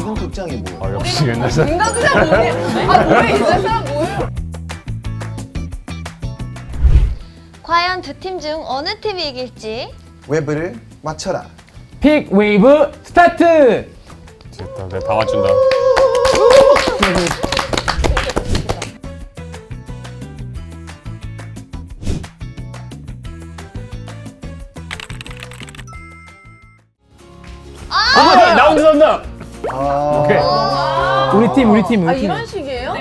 이건 극장이 뭐야? 아, 역시 옛날 사람. 인간극장 뭐니? 아 뭐야 옛날 사람 뭐예요? 과연 두 팀 중 어느 팀이 이길지 웹을 맞춰라. 픽 웨이브 스타트! 됐다, 내가 다 맞춘다. 아, 나, 나 혼자 산다. 아, 오케이. 우리 팀 우리 팀 아 우리 팀 이런 식이에요?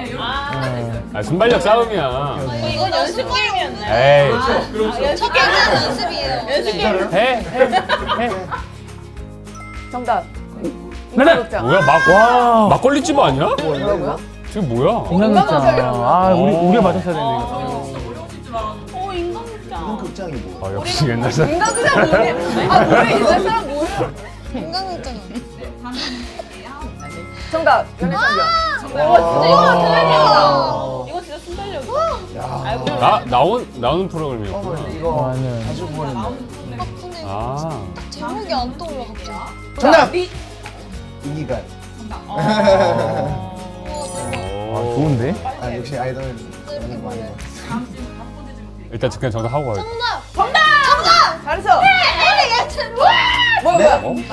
아, 순발력 싸움이야. 이건 연습 게임이었네 에이, 첫 게임은 연습이에요 네. 해, 해, 해. 정답. 인간극장. 뭐야, 막, 와 막걸리집 아니야? 뭐라고요? 지금 뭐야? 인간극장 아 우리 오. 우리가 맞췄어야 되는데 이거 이건 극장이 뭐야? 아, 역시 옛날 사람. 인간극장 뭐니? 아 뭐야 옛날 사람 뭐예요? 인간극장 정답. 연애상경. 이거 진짜 순발력 나, 나온, 나오는 프로그램이었구나. 이거 나는 자주 보는데. 근데 아. 제목이 안 떠올라 갑자기 정답! 리. 이기간. 아 좋은데? 아, 역시 아이돌 너무 많이 봐. 일단 그냥 정답 하고 가야겠다. 잘했어. 엘리 예튼 뭐야 네? 뭐야? 어? 엘리 예튼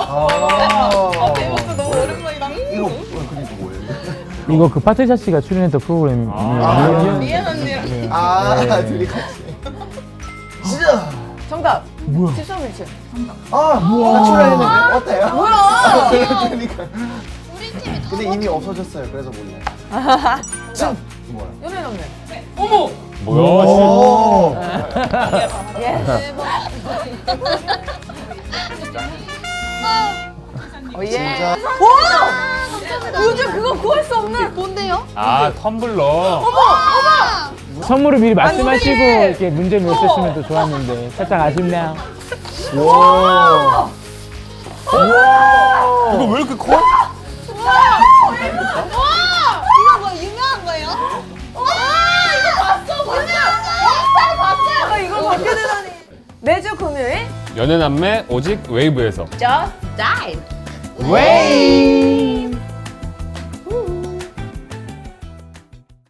아 아, 대박도 너무 오랜만이다. 이거 어, 그러니까 뭐예요? 이거 그 파트샤 씨가 출연했던 프로그램 아. 미안 언니. 아, 네. 둘이 같이. 진짜. 정답. 뭐야? 13일치. 아, 뭐야? 출연했는데 어때요? 뭐야? 그러니까. 우리 팀이 다 근데 이미 없어졌어요. 그래서 몰라요. 자, 뭐야? 연애 남매. 뭐야? 오. 예. 어, 예. 진짜. 와! 요즘 그거 구할 수 없는. 뭔데요? 아, 텀블러. 선물을 미리 말씀하시고 우리! 이렇게 문제 내셨으면 또 좋았는데 살짝 아쉽네요 와. 이거 왜 이렇게 커? 매주 금요일. 연애 남매 오직 웨이브에서. Just Dive. 웨이